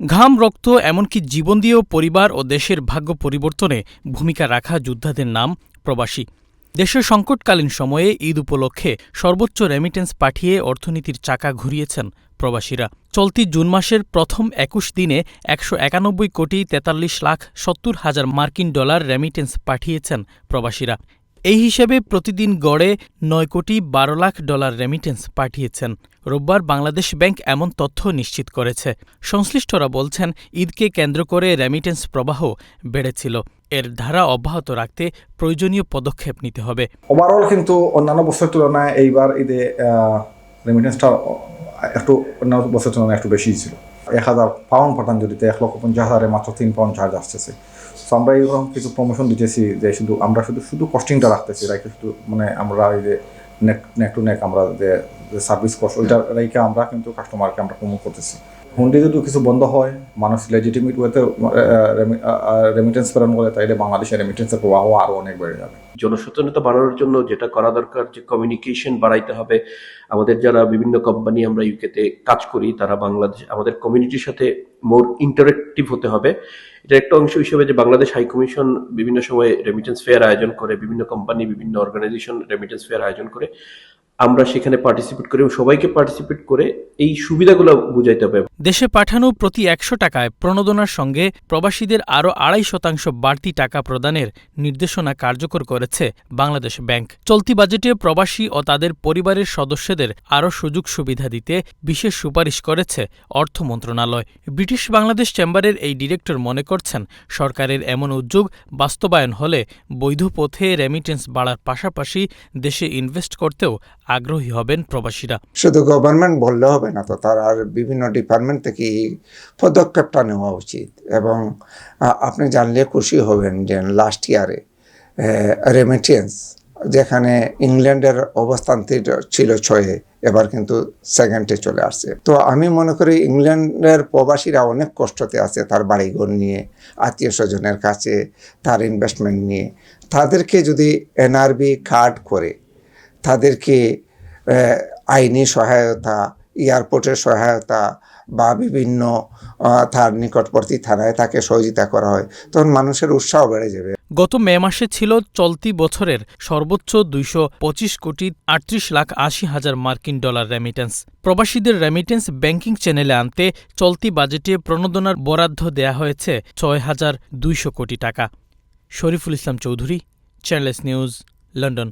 ঘাম, রক্ত, এমনকি জীবন দিয়েও পরিবার ও দেশের ভাগ্য পরিবর্তনে ভূমিকা রাখা যোদ্ধাদের নাম প্রবাসী। দেশের সংকটকালীন সময়ে ঈদ উপলক্ষে সর্বোচ্চ রেমিটেন্স পাঠিয়ে অর্থনীতির চাকা ঘুরিয়েছেন প্রবাসীরা। চলতি জুন মাসের প্রথম একুশ দিনে একশো একানব্বই কোটি তেতাল্লিশ লাখ সত্তর হাজার মার্কিন ডলার রেমিটেন্স পাঠিয়েছেন প্রবাসীরা। এই হিসেবে প্রতিদিন গড়ে নয় কোটি বারো লাখ ডলার রেমিটেন্স পাঠিয়েছেন। রোববার বাংলাদেশ ব্যাংক এমন তথ্য নিশ্চিত করেছে। সংশ্লিষ্টরা বলছেন, ঈদকে কেন্দ্র করে রেমিটেন্স প্রবাহ বেড়েছিল। এর ধারা অব্যাহত রাখতে প্রয়োজনীয় পদক্ষেপ নিতে হবে। ওভারঅল কিন্তু অন্যান্য বছরের তুলনায় এইবার ঈদে রেমিটেন্সটা একটু অন্যান্য বছরের তুলনায় একটু বেশি ছিল। এক হাজার পাউন্ড যদি এক লক্ষ পঞ্চাশ হাজারে মাত্র তিন পাউন্ড চার্জ আসতেছে। সো আমরা এরকম কিছু প্রমোশন দিতেছি যে শুধু, আমরা শুধু শুধু কস্টিংটা রাখতেছি রাইকে শুধু মানে আমরা এই যে নেট নেক টু নেক আমরা যে সার্ভিস কস্ট ওইটা রাইকে আমরা কিন্তু কাস্টমারকে আমরা প্রমোট করতেছি। হুন্ডি যদি কিছু বন্ধ হয়, মানুষ লেজিটিমেট ওয়েতে রেমিটেন্স প্রেরণ করে, তাইলে বাংলাদেশের রেমিটেন্সের প্রবাহ আরও অনেক বেড়ে যাবে। জনসচেতনতা বাড়ানোর জন্য যেটা করা দরকার, যে কমিউনিকেশন বাড়াইতে হবে। আমাদের যারা বিভিন্ন কোম্পানি আমরা ইউকেতে কাজ করি, তারা বাংলাদেশ, আমাদের কমিউনিটির সাথে মোর ইন্টারেক্টিভ হতে হবে। এটা একটা অংশ হিসেবে যে বাংলাদেশ হাই কমিশন বিভিন্ন সময় রেমিটেন্স ফেয়ার আয়োজন করে, বিভিন্ন কোম্পানি বিভিন্ন অর্গানাইজেশন রেমিটেন্স ফেয়ার আয়োজন করে। আমরা সেখানে পার্টিসিপেট করি সবাইকে পার্টিসিপেট করে এই সুবিধাগুলো বুঝাইতে হবে। দেশে পাঠানো প্রতি একশো টাকায় প্রণোদনার সঙ্গে প্রবাসীদের আরও আড়াই শতাংশ বাড়তি টাকা প্রদানের নির্দেশনা কার্যকর করেছে বাংলাদেশ ব্যাংক। চলতি বাজেটে প্রবাসী ও তাদের পরিবারের সদস্যদের আরও সুযোগ সুবিধা দিতে বিশেষ সুপারিশ করেছে অর্থ মন্ত্রণালয়। ব্রিটিশ বাংলাদেশ চেম্বারের এই ডিরেক্টর মনে করছেন, সরকারের এমন উদ্যোগ বাস্তবায়ন হলে বৈধ পথে রেমিটেন্স বাড়ার পাশাপাশি দেশে ইনভেস্ট করতেও আগ্রহী হবেন প্রবাসীরা। শুধু গভর্নমেন্ট বললে হবে না তো, তার আর বিভিন্ন ডিপার্টমেন্ট থেকে পদক্ষেপটা নেওয়া উচিত। এবং আপনি জানলে খুশি হবেন যে লাস্ট ইয়ারে রেমিটেন্স যেখানে ইংল্যান্ডের অবস্থানটি ছিল ছয়ে, এবার কিন্তু সেকেন্ডে চলে আসছে। তো আমি মনে করি ইংল্যান্ডের প্রবাসীরা অনেক কষ্টতে আছে তার বাড়িঘর নিয়ে, আত্মীয় স্বজনের কাছে, তার ইনভেস্টমেন্ট নিয়ে। তাদেরকে যদি এনআরবি কার্ড করে তাদেরকে আইনি সহায়তা, এয়ারপোর্টের সহায়তা বা বিভিন্ন তার নিকটবর্তী থানায় তাকে সহযোগিতা করা হয়, তখন মানুষের উৎসাহ বেড়ে যাবে। গত মে মাসে ছিল চলতি বছরের সর্বোচ্চ দুইশো পঁচিশ কোটি আটত্রিশ লাখ আশি হাজার মার্কিন ডলার রেমিটেন্স প্রবাসীদের রেমিটেন্স ব্যাংকিং চ্যানেলে আনতে চলতি বাজেটে প্রণোদনার বরাদ্দ দেয়া হয়েছে ছয় হাজার দুইশো কোটি টাকা। Shariful Islam Chowdhury channel S news London